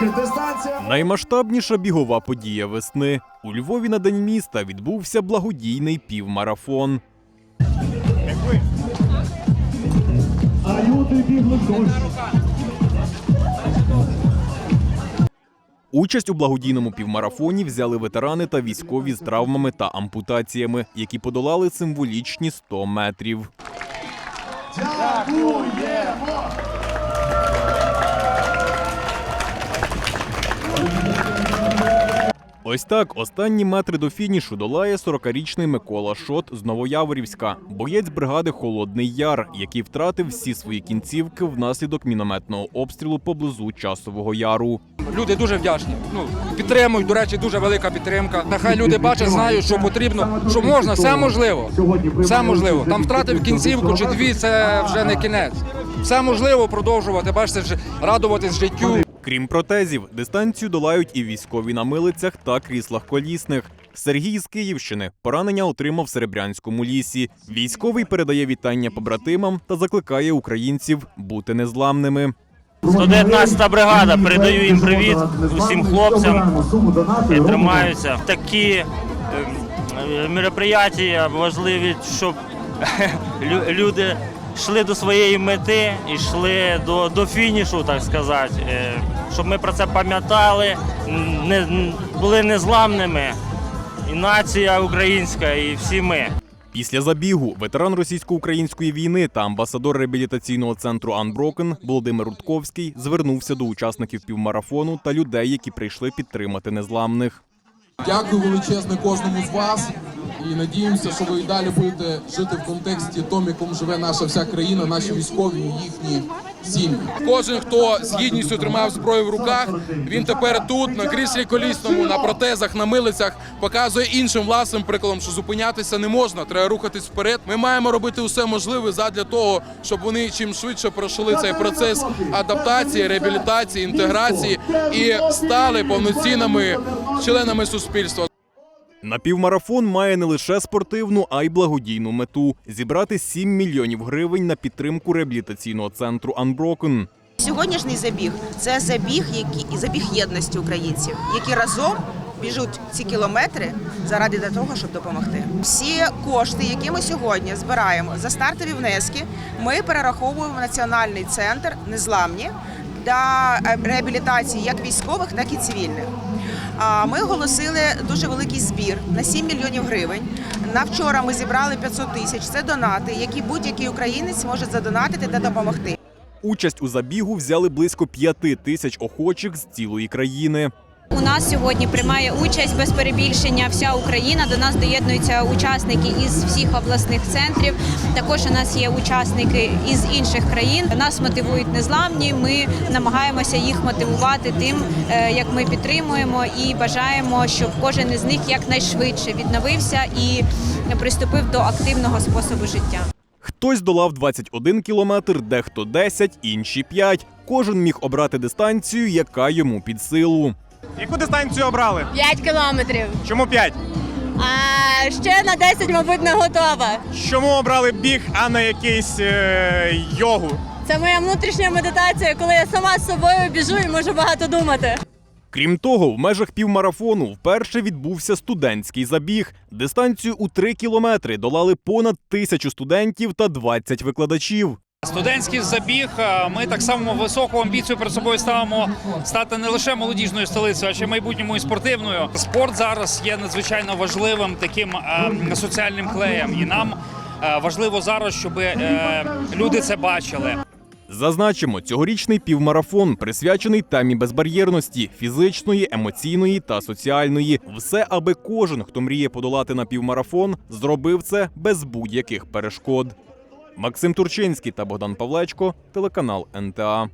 Дистанція. Наймасштабніша бігова подія весни. У Львові на день міста відбувся благодійний півмарафон. А люди бігли дощ. Участь у благодійному півмарафоні взяли ветерани та військові з травмами та ампутаціями, які подолали символічні 100 метрів. Дякуємо! Ось так останні метри до фінішу долає 40-річний Микола Шот з Новояворівська, боєць бригади Холодний Яр, який втратив всі свої кінцівки внаслідок мінометного обстрілу поблизу часового яру. Люди дуже вдячні. Ну підтримують. До речі, дуже велика підтримка. Нехай люди бачать, знають, що потрібно, що можна, все можливо. Все можливо. Там втратив кінцівку чи дві, це вже не кінець. Все можливо продовжувати. Бачите, радуватись життю. Крім протезів, дистанцію долають і військові на милицях та кріслах колісних. Сергій з Київщини поранення отримав в Серебрянському лісі. Військовий передає вітання побратимам та закликає українців бути незламними. 119 бригада, передаю їм привіт усім хлопцям, які тримаються. Такі е, е, мероприятия важливі, щоб люди йшли до своєї мети, йшли до, до фінішу, так сказати, Е, щоб ми про це пам'ятали, не, були незламними. І нація українська, і всі ми. Після забігу ветеран російсько-української війни та амбасадор реабілітаційного центру Unbroken Володимир Рудковський звернувся до учасників півмарафону та людей, які прийшли підтримати незламних. Дякую величезне кожному з вас. І надіємося, що ви і далі будете жити в контексті тому, якому живе наша вся країна, наші військові і їхні сім'ї. Кожен, хто з гідністю тримав зброю в руках, він тепер тут, на кріслі колісному, на протезах, на милицях, показує іншим власним прикладом, що зупинятися не можна, треба рухатись вперед. Ми маємо робити усе можливе задля того, щоб вони чим швидше пройшли цей процес адаптації, реабілітації, інтеграції і стали повноцінними членами суспільства. Напівмарафон має не лише спортивну, а й благодійну мету зібрати 7 мільйонів гривень на підтримку реабілітаційного центру Unbroken. Сьогоднішній забіг це забіг, який забіг єдності українців, які разом біжуть ці кілометри заради того, щоб допомогти. Всі кошти, які ми сьогодні збираємо за стартові внески, ми перераховуємо в національний центр незламні для е, реабілітації як військових, так і цивільних. Ми оголосили дуже великий збір на 7 мільйонів гривень. На вчора ми зібрали 500 тисяч. Це донати, які будь-який українець може задонатити та допомогти. Участь у забігу взяли близько 5 тисяч охочих з цілої країни. У нас сьогодні приймає участь без перебільшення вся Україна. До нас доєднуються учасники із всіх обласних центрів. Також у нас є учасники із інших країн. Нас мотивують незламні. Ми намагаємося їх мотивувати тим, е, як ми підтримуємо і бажаємо, щоб кожен із них якнайшвидше відновився і приступив до активного способу життя. Хтось долав 21 кілометр, дехто 10, інші 5. Кожен міг обрати дистанцію, яка йому під силу. Яку дистанцію обрали? 5 кілометрів. Чому 5? А ще на 10, мабуть, не готова. Чому обрали біг, а не якийсь е, йогу? Це моя внутрішня медитація, коли я сама з собою біжу і можу багато думати. Крім того, в межах півмарафону вперше відбувся студентський забіг. Дистанцію у 3 кілометри долали понад тисячу студентів та 20 викладачів. Студентський забіг. Ми так само високу амбіцію перед собою ставимо стати не лише молодіжною столицею, а ще майбутньому і спортивною. Спорт зараз є надзвичайно важливим таким соціальним клеєм, і нам важливо зараз, щоб е, люди це бачили. Зазначимо, цьогорічний півмарафон присвячений темі безбар'єрності фізичної, емоційної та соціальної. Все, аби кожен, хто мріє подолати на півмарафон, зробив це без будь-яких перешкод. Максим Турчинський та Богдан Павлечко, телеканал НТА.